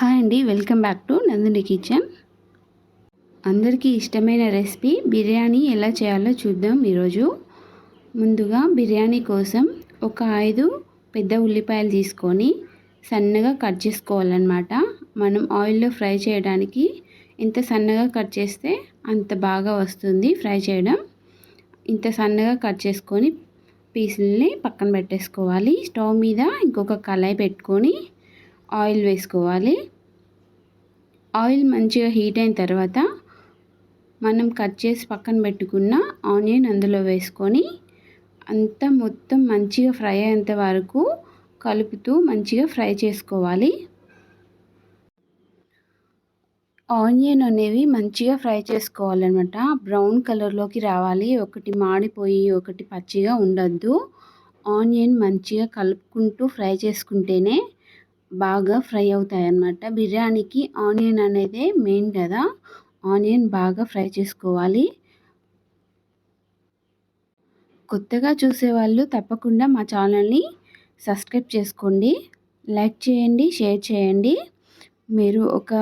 Hi అండి welcome back to Nandini kitchen. అందరికీ ఇష్టమైన రెసిపీ బిర్యానీ ఎలా చేయాలో చూద్దాం ఈరోజు. ముందుగా బిర్యానీ కోసం ఒక ఐదు పెద్ద ఉల్లిపాయలు తీసుకొని సన్నగా కట్ చేసుకోవాలన్నమాట. మనం ఆయిల్లో ఫ్రై చేయడానికి ఎంత సన్నగా కట్ చేస్తే అంత బాగా వస్తుంది ఫ్రై చేయడం. ఇంత సన్నగా కట్ చేసుకొని పీసుల్ని పక్కన పెట్టేసుకోవాలి. స్టవ్ మీద ఇంకొక కళాయి పెట్టుకొని ఆయిల్ వేసుకోవాలి. ఆయిల్ మంచిగా హీట్ అయిన తర్వాత మనం కట్ చేసి పక్కన పెట్టుకున్న ఆనియన్ అందులో వేసుకొని అంతా మొత్తం మంచిగా ఫ్రై అయ్యేంత వరకు కలుపుతూ మంచిగా ఫ్రై చేసుకోవాలి. ఆనియన్ అనేవి మంచిగా ఫ్రై చేసుకోవాలన్నమాట. బ్రౌన్ కలర్లోకి రావాలి. ఒకటి మాడిపోయి ఒకటి పచ్చిగా ఉండద్దు. ఆనియన్ మంచిగా కలుపుకుంటూ ఫ్రై చేసుకుంటేనే బాగా ఫ్రై అవుతాయి అన్నమాట బిర్యానీకి ఆనియన్ అనేది మెయిన్ కదా. ఆనియన్ బాగా ఫ్రై చేసుకోవాలి. కొత్తగా చూసేవాళ్ళు తప్పకుండా మా ఛానల్ని సబ్స్క్రైబ్ చేసుకోండి. లైక్ చేయండి షేర్ చేయండి. మీరు ఒక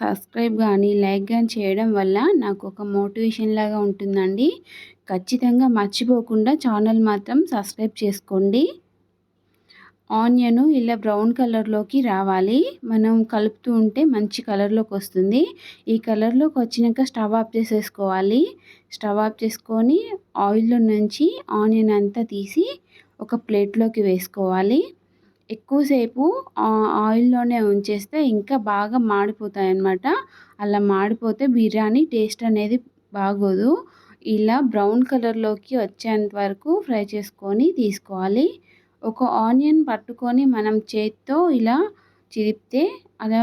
సబ్స్క్రైబ్ కానీ లైక్ కానీ చేయడం వల్ల నాకు ఒక మోటివేషన్ లాగా ఉంటుందండి. ఖచ్చితంగా మర్చిపోకుండా ఛానల్ మాత్రం సబ్స్క్రైబ్ చేసుకోండి. ఆనియన్ ఇలా బ్రౌన్ కలర్లోకి రావాలి. మనం కలుపుతూ ఉంటే మంచి కలర్లోకి వస్తుంది. ఈ కలర్లోకి వచ్చినాక స్టవ్ ఆఫ్ చేసేసుకోవాలి. స్టవ్ ఆఫ్ చేసుకొని ఆయిల్లో నుంచి ఆనియన్ అంతా తీసి ఒక ప్లేట్లోకి వేసుకోవాలి. ఎక్కువసేపు ఆయిల్లోనే ఉంచేస్తే ఇంకా బాగా మాడిపోతాయి అన్నమాట అలా మాడిపోతే బిర్యానీ టేస్ట్ అనేది బాగోదు. ఇలా బ్రౌన్ కలర్లోకి వచ్చేంత వరకు ఫ్రై చేసుకొని తీసుకోవాలి. ఒక ఆనియన్ పట్టుకొని మనం చేత్తో ఇలా చిరిపితే అలా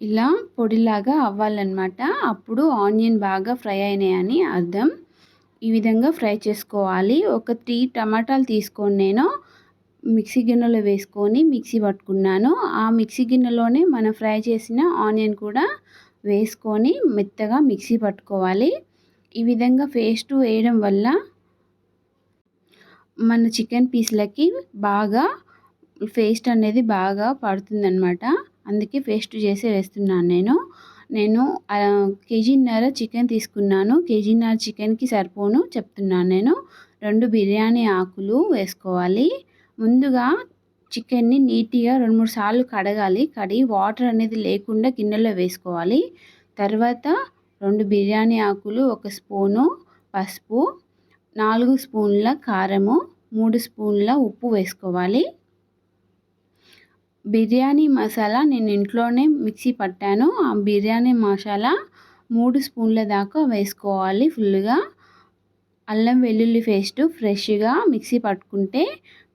ఇలా పొడిలాగా అవ్వాలన్నమాట. అప్పుడు ఆనియన్ బాగా ఫ్రై అయినాయని అర్థం. ఈ విధంగా ఫ్రై చేసుకోవాలి. ఒక త్రీ టమాటాలు తీసుకొని నేను మిక్సీ గిన్నెలో వేసుకొని మిక్సీ పట్టుకున్నాను. ఆ మిక్సీ గిన్నెలోనే మనం ఫ్రై చేసిన ఆనియన్ కూడా వేసుకొని మెత్తగా మిక్సీ పట్టుకోవాలి. ఈ విధంగా పేస్ట్ వేయడం వల్ల మన చికెన్ పీస్లకి బాగా పేస్ట్ అనేది బాగా పడుతుందనమాట అందుకే పేస్ట్ చేసి వేస్తున్నాను నేను. నేను కేజీన్నర చికెన్ తీసుకున్నాను. కేజీన్నర చికెన్కి సరిపోను చెప్తున్నాను నేను. రెండు బిర్యానీ ఆకులు వేసుకోవాలి. ముందుగా చికెన్ని నీట్గా రెండు మూడు సార్లు కడగాలి. కడిగి వాటర్ అనేది లేకుండా గిన్నెలో వేసుకోవాలి. తర్వాత రెండు బిర్యానీ ఆకులు ఒక స్పూను పసుపు నాలుగు స్పూన్ల కారము మూడు స్పూన్ల ఉప్పు వేసుకోవాలి. బిర్యానీ మసాలా నేను ఇంట్లోనే మిక్సీ పట్టాను. ఆ బిర్యానీ మసాలా మూడు స్పూన్ల దాకా వేసుకోవాలి ఫుల్గా అల్లం వెల్లుల్లి పేస్ట్ ఫ్రెష్గా మిక్సీ పట్టుకుంటే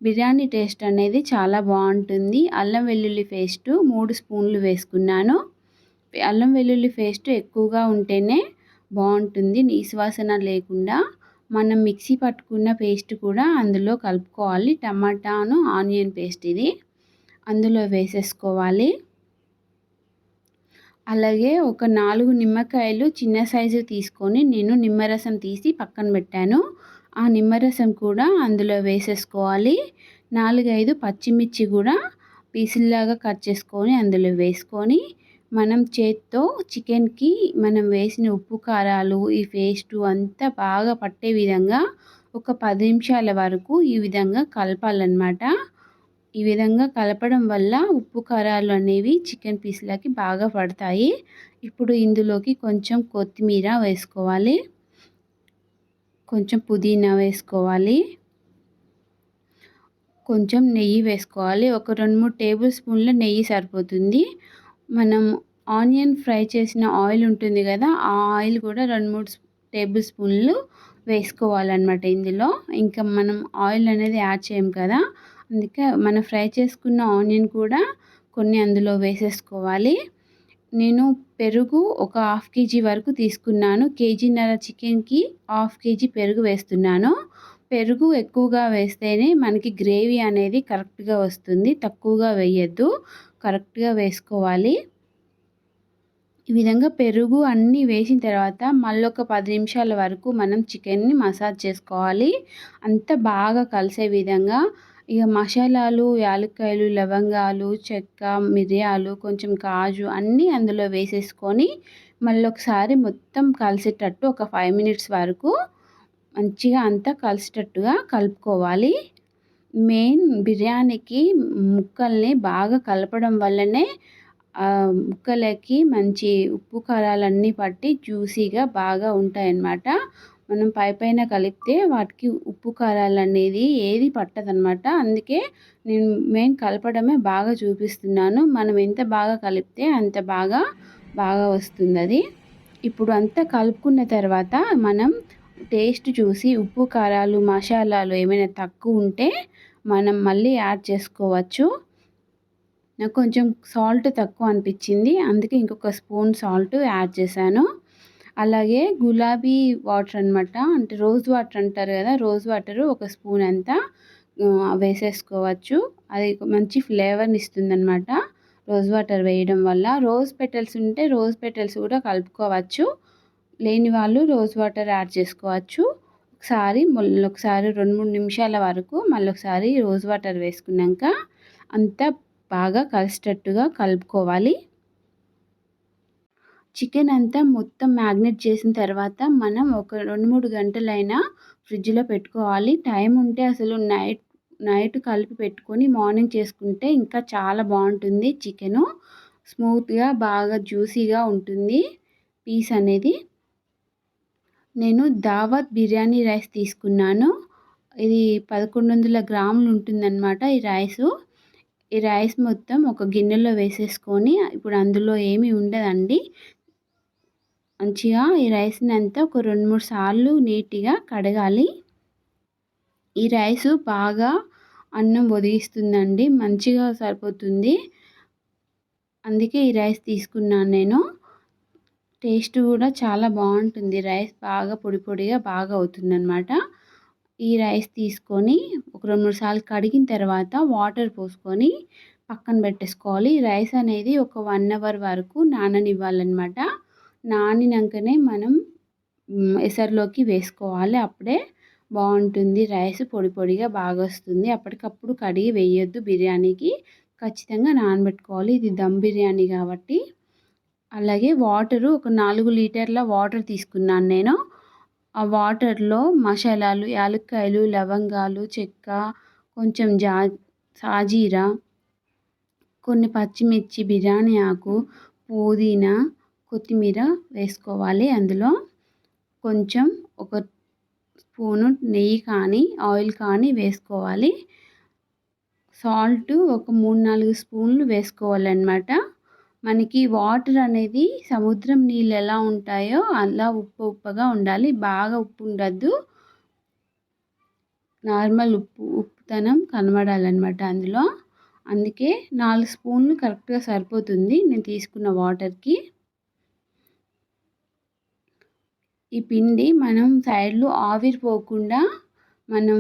బిర్యానీ టేస్ట్ అనేది చాలా బాగుంటుంది. అల్లం వెల్లుల్లి పేస్ట్ మూడు స్పూన్లు వేసుకున్నాను. అల్లం వెల్లుల్లి పేస్ట్ ఎక్కువగా ఉంటేనే బాగుంటుంది. నీసువాసన లేకుండా మనం మిక్సీ పట్టుకున్న పేస్ట్ కూడా అందులో కలుపుకోవాలి. టమాటాను ఆనియన్ పేస్ట్ ఇది అందులో వేసేసుకోవాలి. అలాగే ఒక నాలుగు నిమ్మకాయలు చిన్న సైజు తీసుకొని నేను నిమ్మరసం తీసి పక్కన పెట్టాను. ఆ నిమ్మరసం కూడా అందులో వేసేసుకోవాలి. నాలుగైదు పచ్చిమిర్చి కూడా పీసుల్లాగా కట్ చేసుకొని అందులో వేసుకొని మనం చేత్తో చికెన్కి మనం వేసిన ఉప్పు కారాలు ఈ పేస్టు అంతా బాగా పట్టే విధంగా ఒక పది నిమిషాల వరకు ఈ విధంగా కలపాలన్నమాట. ఈ విధంగా కలపడం వల్ల ఉప్పు కారాలు అనేవి చికెన్ పీస్లకి బాగా పడతాయి. ఇప్పుడు ఇందులోకి కొంచెం కొత్తిమీర వేసుకోవాలి. కొంచెం పుదీనా వేసుకోవాలి. కొంచెం నెయ్యి వేసుకోవాలి. ఒక రెండు మూడు టేబుల్ స్పూన్ల నెయ్యి సరిపోతుంది. మనం ఆనియన్ ఫ్రై చేసిన ఆయిల్ ఉంటుంది కదా ఆ ఆయిల్ కూడా రెండు మూడు టేబుల్ స్పూన్లు వేసుకోవాలన్నమాట ఇందులో. ఇంకా మనం ఆయిల్ అనేది యాడ్ చేయం కదా అందుకే మనం ఫ్రై చేసుకున్న ఆనియన్ కూడా కొన్ని అందులో వేసేసుకోవాలి. నేను పెరుగు ఒక హాఫ్ కేజీ వరకు తీసుకున్నాను. కేజీన్నర చికెన్కి హాఫ్ కేజీ పెరుగు వేస్తున్నాను. పెరుగు ఎక్కువగా వేస్తేనే మనకి గ్రేవీ అనేది కరెక్ట్గా వస్తుంది తక్కువగా వేయద్దు. కరెక్ట్గా వేసుకోవాలి. ఈ విధంగా పెరుగు అన్నీ వేసిన తర్వాత మళ్ళీ ఒక పది నిమిషాల వరకు మనం చికెన్ని మసాజ్ చేసుకోవాలి. అంత బాగా కలిసే విధంగా ఇక మసాలాలు యాలక్కాయలు లవంగాలు చెక్క మిరియాలు కొంచెం కాజు అన్నీ అందులో వేసేసుకొని మళ్ళీ ఒకసారి మొత్తం కలిసేటట్టు ఒక ఫైవ్ మినిట్స్ వరకు మంచిగా అంతా కలిసేటట్టుగా కలుపుకోవాలి. మెయిన్ బిర్యానీకి ముక్కల్ని బాగా కలపడం వల్లనే ముక్కలకి మంచి ఉప్పు కారాలన్నీ పట్టి జ్యూసీగా బాగా ఉంటాయన్నమాట. మనం పై పైన కలిపితే వాటికి ఉప్పు కారాలు అనేది ఏది పట్టదనమాట అందుకే నేను మెయిన్ కలపడమే బాగా చూపిస్తున్నాను. మనం ఎంత బాగా కలిపితే అంత బాగా బాగా వస్తుంది అది ఇప్పుడు అంతా కలుపుకున్న తర్వాత మనం టేస్ట్ చూసి ఉప్పు కారాలు మసాలాలు ఏమైనా తక్కువ ఉంటే మనం మళ్ళీ యాడ్ చేసుకోవచ్చు. నాకు కొంచెం సాల్ట్ తక్కువ అనిపించింది. అందుకే ఇంకొక స్పూన్ సాల్ట్ యాడ్ చేశాను. అలాగే గులాబీ వాటర్ అనమాట అంటే రోజ్ వాటర్ అంటారు కదా రోజ్ వాటర్ ఒక స్పూన్ అంతా వేసేసుకోవచ్చు. అది మంచి ఫ్లేవర్ని ఇస్తుందనమాట రోజ్ వాటర్ వేయడం వల్ల. రోజ్ పెటల్స్ ఉంటే రోజ్ పెటల్స్ కూడా కలుపుకోవచ్చు. లేని వాళ్ళు రోజ్ వాటర్ యాడ్ చేసుకోవచ్చు. ఒకసారి మళ్ళీ ఒకసారి రెండు మూడు నిమిషాల వరకు మళ్ళీ ఒకసారి రోజ్ వాటర్ వేసుకున్నాక అంతా బాగా కలిసేటట్టుగా కలుపుకోవాలి. చికెన్ అంతా మొత్తం మ్యాగ్నెట్ చేసిన తర్వాత మనం ఒక రెండు మూడు గంటలైనా ఫ్రిడ్జ్లో పెట్టుకోవాలి. టైం ఉంటే అసలు నైట్ నైట్ కలిపి పెట్టుకొని మార్నింగ్ చేసుకుంటే ఇంకా చాలా బాగుంటుంది. చికెను స్మూత్గా బాగా జ్యూసీగా ఉంటుంది. పీస్ అనేది నేను దావత్ బిర్యానీ రైస్ తీసుకున్నాను. ఇది పదకొండు వందల గ్రాములు ఉంటుందన్నమాట ఈ రైసు. ఈ రైస్ మొత్తం ఒక గిన్నెలో వేసేసుకొని ఇప్పుడు అందులో ఏమీ ఉండదండి. మంచిగా ఈ రైస్ని అంతా ఒక రెండు మూడు సార్లు నీట్గా కడగాలి. ఈ రైస్ బాగా అన్నం ఒదిగిస్తుందండి మంచిగా సరిపోతుంది. అందుకే ఈ రైస్ తీసుకున్నాను నేను. టేస్ట్ కూడా చాలా బాగుంటుంది. రైస్ బాగా పొడి పొడిగా బాగా అవుతుందన్నమాట. ఈ రైస్ తీసుకొని ఒక రెండు మూడు సార్లు కడిగిన తర్వాత వాటర్ పోసుకొని పక్కన పెట్టేసుకోవాలి. రైస్ అనేది ఒక వన్ అవర్ వరకు నాననివ్వాలన్నమాట. నానినాకనే మనం ఎసర్లోకి వేసుకోవాలి. అప్పుడే బాగుంటుంది. రైస్ పొడి పొడిగా బాగా వస్తుంది. అప్పటికప్పుడు కడిగి వేయొద్దు బిర్యానీకి. ఖచ్చితంగా నానబెట్టుకోవాలి. ఇది దమ్ బిర్యానీ కాబట్టి. అలాగే వాటరు ఒక నాలుగు లీటర్ల వాటర్ తీసుకున్నాను నేను. ఆ వాటర్లో మసాలాలు యాలక్కాయలు లవంగాలు చెక్క కొంచెం జా సాజీరా కొన్ని పచ్చిమిర్చి బిర్యానీ ఆకు పుదీనా కొత్తిమీర వేసుకోవాలి అందులో. కొంచెం ఒక స్పూను నెయ్యి కానీ ఆయిల్ కానీ వేసుకోవాలి. సాల్ట్ ఒక మూడు నాలుగు స్పూన్లు వేసుకోవాలన్నమాట. మనకి వాటర్ అనేది సముద్రం నీళ్ళు ఎలా ఉంటాయో అలా ఉప్పు ఉప్పుగా ఉండాలి. బాగా ఉప్పు ఉండద్దు. నార్మల్ ఉప్పు ఉప్పుతనం కనబడాలన్నమాట అందులో. అందుకే నాలుగు స్పూన్లు కరెక్ట్గా సరిపోతుంది నేను తీసుకున్న వాటర్కి. ఈ పిండి మనం సైడ్లో ఆవిరిపోకుండా మనం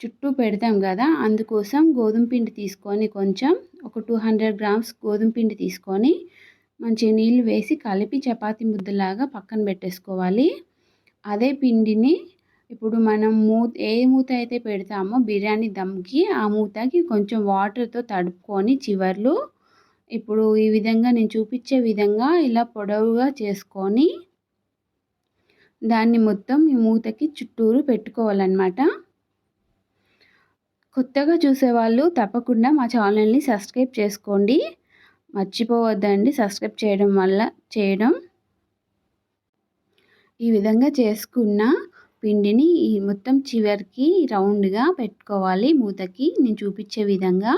చుట్టూ పెడతాం కదా అందుకోసం గోధుమ పిండి తీసుకొని కొంచెం ఒక టూ హండ్రెడ్ గ్రామ్స్ గోధుమ పిండి తీసుకొని మంచిగా నీళ్ళు వేసి కలిపి చపాతి ముద్దలాగా పక్కన పెట్టేసుకోవాలి. అదే పిండిని ఇప్పుడు మనం మూత ఏ మూత అయితే పెడతామో బిర్యానీ దమ్కి ఆ మూతకి కొంచెం వాటర్తో తడుపుకొని చివర్లు ఇప్పుడు ఈ విధంగా నేను చూపించే విధంగా ఇలా పొడవుగా చేసుకొని దాన్ని మొత్తం ఈ మూతకి చుట్టూరు పెట్టుకోవాలన్నమాట. కొత్తగా చూసేవాళ్ళు తప్పకుండా మా ఛానల్ని సబ్స్క్రైబ్ చేసుకోండి. మర్చిపోవద్దండి సబ్స్క్రైబ్ చేయడం వల్ల చేయడం. ఈ విధంగా చేసుకున్న పిండిని ఈ మొత్తం చివరికి రౌండ్గా పెట్టుకోవాలి. మూతకి నేను చూపించే విధంగా.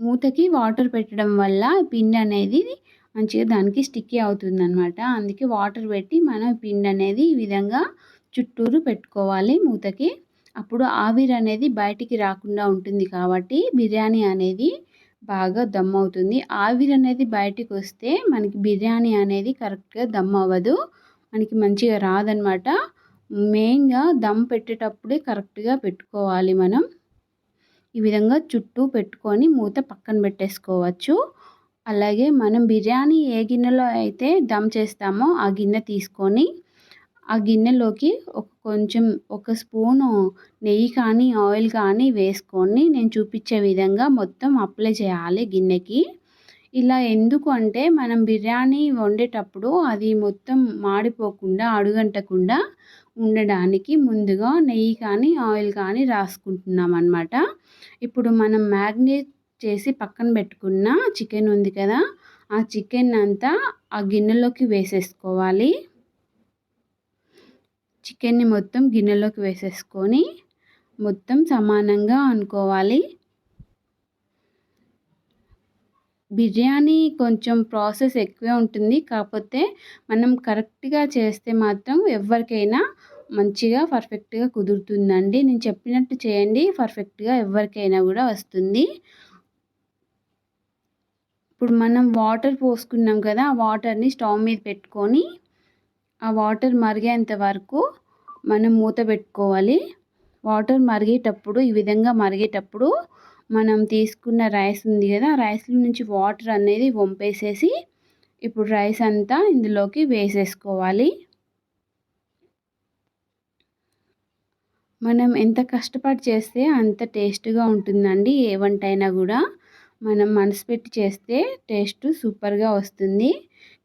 మూతకి వాటర్ పెట్టడం వల్ల పిండి అనేది మంచిగా దానికి స్టిక్కీ అవుతుందన్నమాట. అందుకే వాటర్ పెట్టి మనం పిండి అనేది ఈ విధంగా చుట్టూరు పెట్టుకోవాలి మూతకి. అప్పుడు ఆవిరి అనేది బయటికి రాకుండా ఉంటుంది కాబట్టి బిర్యానీ అనేది బాగా దమ్ అవుతుంది ఆవిరి అనేది బయటికి వస్తే మనకి బిర్యానీ అనేది కరెక్ట్గా దమ్ అవ్వదు మనకి మంచిగా రాదనమాట. మెయిన్గా దమ్ పెట్టేటప్పుడే కరెక్ట్గా పెట్టుకోవాలి మనం. ఈ విధంగా చుట్టూ పెట్టుకొని మూత పక్కన పెట్టేసుకోవచ్చు. అలాగే మనం బిర్యానీ ఏ గిన్నెలో అయితే దమ్ చేస్తామో ఆ గిన్నె తీసుకొని ఆ గిన్నెలోకి ఒక కొంచెం ఒక స్పూను నెయ్యి కానీ ఆయిల్ కానీ వేసుకొని నేను చూపించే విధంగా మొత్తం అప్లై చేయాలి గిన్నెకి. ఇలా ఎందుకు అంటే మనం బిర్యానీ వండేటప్పుడు అది మొత్తం మాడిపోకుండా అడుగంటకుండా ఉండడానికి ముందుగా నెయ్యి కానీ ఆయిల్ కానీ రాసుకుంటున్నాం అనమాట ఇప్పుడు మనం మ్యాగ్నేట్ చేసి పక్కన పెట్టుకున్న చికెన్ ఉంది కదా ఆ చికెన్ అంతా ఆ గిన్నెలోకి వేసేసుకోవాలి. చికెన్ని మొత్తం గిన్నెలోకి వేసేసుకొని మొత్తం సమానంగా అనుకోవాలి. బిర్యానీ కొంచెం ప్రాసెస్ ఎక్కువే ఉంటుంది. కాకపోతే మనం కరెక్ట్గా చేస్తే మాత్రం ఎవరికైనా మంచిగా పర్ఫెక్ట్గా కుదురుతుందండి. నేను చెప్పినట్టు చేయండి పర్ఫెక్ట్గా ఎవరికైనా కూడా వస్తుంది. ఇప్పుడు మనం వాటర్ పోసుకున్నాం కదా ఆ వాటర్ని స్టవ్ మీద పెట్టుకొని ఆ వాటర్ మరిగేంత వరకు మనం మూత పెట్టుకోవాలి. వాటర్ మరిగేటప్పుడు ఈ విధంగా మరిగేటప్పుడు మనం తీసుకున్న రైస్ ఉంది కదా రైస్లో నుంచి వాటర్ అనేది వంపేసేసి ఇప్పుడు రైస్ అంతా ఇందులోకి వేసేసుకోవాలి. మనం ఎంత కష్టపడి చేస్తే అంత టేస్ట్గా ఉంటుందండి. ఏ వంట అయినా కూడా మనం మనసు పెట్టి చేస్తే టేస్ట్ సూపర్గా వస్తుంది.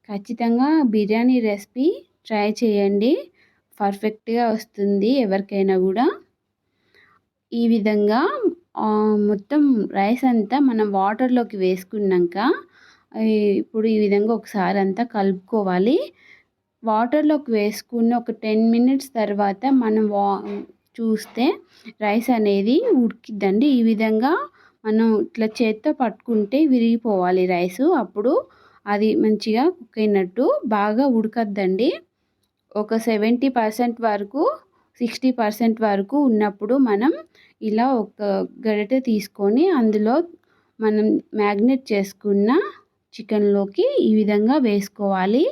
ఖచ్చితంగా బిర్యానీ రెసిపీ ట్రై చేయండి. పర్ఫెక్ట్గా వస్తుంది ఎవరికైనా కూడా. ఈ విధంగా మొత్తం రైస్ అంతా మనం వాటర్లోకి వేసుకున్నాక ఇప్పుడు ఈ విధంగా ఒకసారి అంతా కలుపుకోవాలి. వాటర్లోకి వేసుకున్న ఒక టెన్ మినిట్స్ తర్వాత మనం వా చూస్తే రైస్ అనేది ఉడికిద్దండి. ఈ విధంగా మనం ఇట్లా చేత్తో పట్టుకుంటే విరిగిపోవాలి రైసు. అప్పుడు అది మంచిగా కుక్ అయినట్టు బాగా ఉడకద్దండి. ఒక సెవెంటీ పర్సెంట్ వరకు సిక్స్టీ పర్సెంట్ వరకు ఉన్నప్పుడు మనం ఇలా ఒక గరిటె తీసుకొని అందులో మనం మ్యాగ్నెట్ చేసుకున్న చికెన్లోకి ఈ విధంగా వేసుకోవాలి.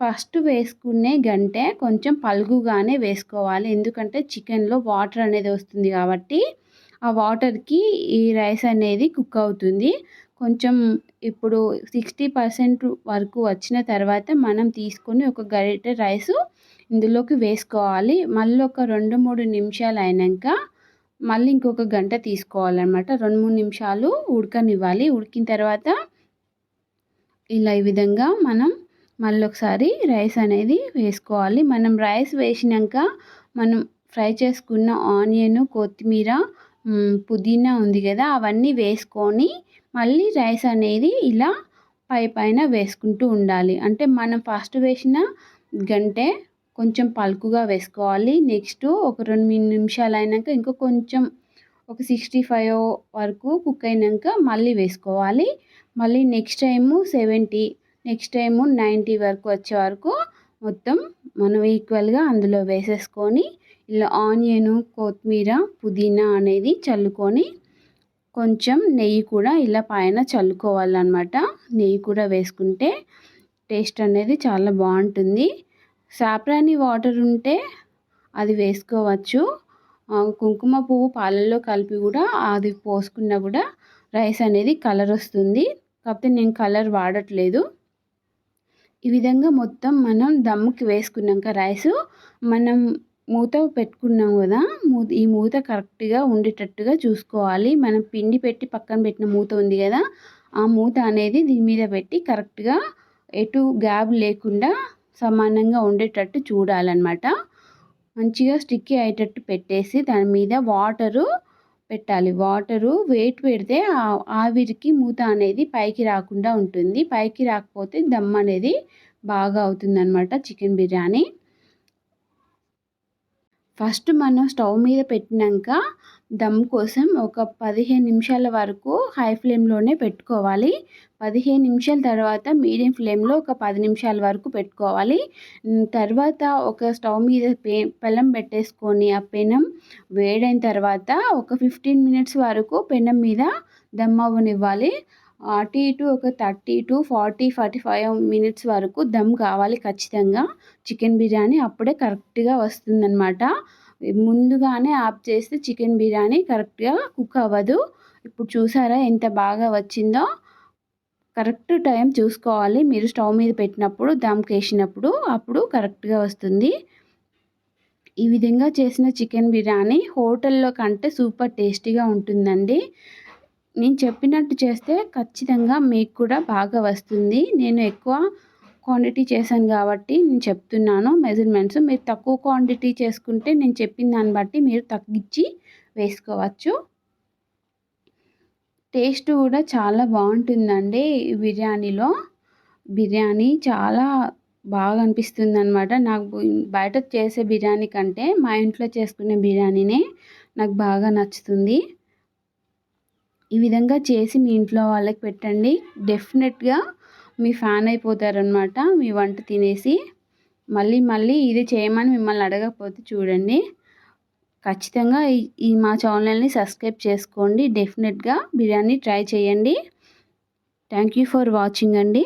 ఫస్ట్ వేసుకునే గంటే కొంచెం పలుగుగానే వేసుకోవాలి. ఎందుకంటే చికెన్లో వాటర్ అనేది వస్తుంది కాబట్టి ఆ వాటర్కి ఈ రైస్ అనేది కుక్ అవుతుంది. కొంచెం ఇప్పుడు సిక్స్టీ పర్సెంట్ వరకు వచ్చిన తర్వాత మనం తీసుకొని ఒక గరిటె రైస్ ఇందులోకి వేసుకోవాలి. మళ్ళీ ఒక రెండు మూడు నిమిషాలు అయినాక మళ్ళీ ఇంకొక గంట తీసుకోవాలన్నమాట. రెండు మూడు నిమిషాలు ఉడకనివ్వాలి. ఉడికిన తర్వాత ఇలా ఈ విధంగా మనం మళ్ళీ ఒకసారి రైస్ అనేది వేసుకోవాలి. మనం రైస్ వేసినాక మనం ఫ్రై చేసుకున్న ఆనియన్ కొత్తిమీర పుదీనా ఉంది కదా అవన్నీ వేసుకొని మళ్ళీ రైస్ అనేది ఇలా పై పైన వేసుకుంటూ ఉండాలి. అంటే మనం ఫస్ట్ వేసిన గంటే కొంచెం పలుకుగా వేసుకోవాలి. నెక్స్ట్ ఒక రెండు మూడు నిమిషాలు అయినాక ఇంకా కొంచెం ఒక సిక్స్టీ ఫైవ్ వరకు కుక్ అయినాక మళ్ళీ వేసుకోవాలి. మళ్ళీ next time seventy next time ninety వరకు వచ్చే వరకు మొత్తం మనం ఈక్వల్గా అందులో వేసేసుకొని ఇలా ఆనియను కొత్తిమీర పుదీనా అనేది చల్లుకొని కొంచెం నెయ్యి కూడా ఇలా పైన చల్లుకోవాలన్నమాట. నెయ్యి కూడా వేసుకుంటే టేస్ట్ అనేది చాలా బాగుంటుంది. సాప్రాణి వాటర్ ఉంటే అది వేసుకోవచ్చు. కుంకుమ పువ్వు పాలల్లో కలిపి కూడా అది పోసుకున్నా కూడా రైస్ అనేది కలర్ వస్తుంది. కాకపోతే నేను కలర్ వాడట్లేదు. ఈ విధంగా మొత్తం మనం దమ్ముకి వేసుకున్నాక రైస్ మనం మూత పెట్టుకున్నాం కదా మూత ఈ మూత కరెక్ట్గా ఉండేటట్టుగా చూసుకోవాలి. మనం పిండి పెట్టి పక్కన పెట్టిన మూత ఉంది కదా ఆ మూత అనేది దీని మీద పెట్టి కరెక్ట్గా ఎటు గ్యాప్ లేకుండా సమానంగా ఉండేటట్టు చూడాలన్నమాట. మంచిగా స్టిక్కీ అయ్యేటట్టు పెట్టేసి దాని మీద వాటరు పెట్టాలి. వాటరు వెయిట్ పెడితే ఆవిరికి మూత అనేది పైకి రాకుండా ఉంటుంది. పైకి రాకపోతే దమ్ అనేది బాగా అవుతుందన్నమాట చికెన్ బిర్యానీ. ఫస్ట్ మనం స్టవ్ మీద పెట్టినాక దమ్ కోసం ఒక పదిహేను నిమిషాల వరకు హై ఫ్లేమ్లోనే పెట్టుకోవాలి. పదిహేను నిమిషాల తర్వాత మీడియం ఫ్లేమ్లో ఒక పది నిమిషాల వరకు పెట్టుకోవాలి. తర్వాత ఒక స్టవ్ మీద పే పెనం పెట్టేసుకొని ఆ పెనం వేడైన తర్వాత ఒక ఫిఫ్టీన్ మినిట్స్ వరకు పెనం మీద దమ్ అవ్వనివ్వాలి అటు ఇటు ఒక thirty to forty forty five minutes వరకు దమ్ కావాలి ఖచ్చితంగా. చికెన్ బిర్యానీ అప్పుడే కరెక్ట్గా వస్తుందన్నమాట. ముందుగానే ఆఫ్ చేస్తే చికెన్ బిర్యానీ కరెక్ట్గా కుక్ అవ్వదు. ఇప్పుడు చూసారా ఎంత బాగా వచ్చిందో? కరెక్ట్ టైం చూసుకోవాలి. మీరు స్టవ్ మీద పెట్టినప్పుడు దమ్కి వేసినప్పుడు అప్పుడు కరెక్ట్గా వస్తుంది. ఈ విధంగా చేసిన చికెన్ బిర్యానీ హోటల్లో కంటే సూపర్ టేస్టీగా ఉంటుందండి. నేను చెప్పినట్టు చేస్తే ఖచ్చితంగా మీకు కూడా బాగా వస్తుంది. నేను ఎక్కువ క్వాంటిటీ చేశాను కాబట్టి నేను చెప్తున్నాను మెజర్మెంట్స్ మీరు తక్కువ క్వాంటిటీ చేసుకుంటే నేను చెప్పిన దాన్ని బట్టి మీరు తగ్గించి వేసుకోవచ్చు. టేస్ట్ కూడా చాలా బాగుంటుందండి బిర్యానీలో. బిర్యానీ చాలా బాగా అనిపిస్తుంది అనమాట నాకు బయట చేసే బిర్యానీ కంటే మా ఇంట్లో చేసుకునే బిర్యానీనే నాకు బాగా నచ్చుతుంది. ఈ విధంగా చేసి మీ ఇంట్లో వాళ్ళకి పెట్టండి. డెఫినెట్గా మీ ఫ్యాన్ అయిపోతారనమాట మీ వంట తినేసి మళ్ళీ మళ్ళీ ఇది చేయమని మిమ్మల్ని అడగకపోతే చూడండి. ఖచ్చితంగా ఈ మా ఛానల్ని సబ్స్క్రైబ్ చేసుకోండి. డెఫినెట్గా బిర్యానీ ట్రై చేయండి. థ్యాంక్ యూ ఫర్ వాచింగ్ అండి.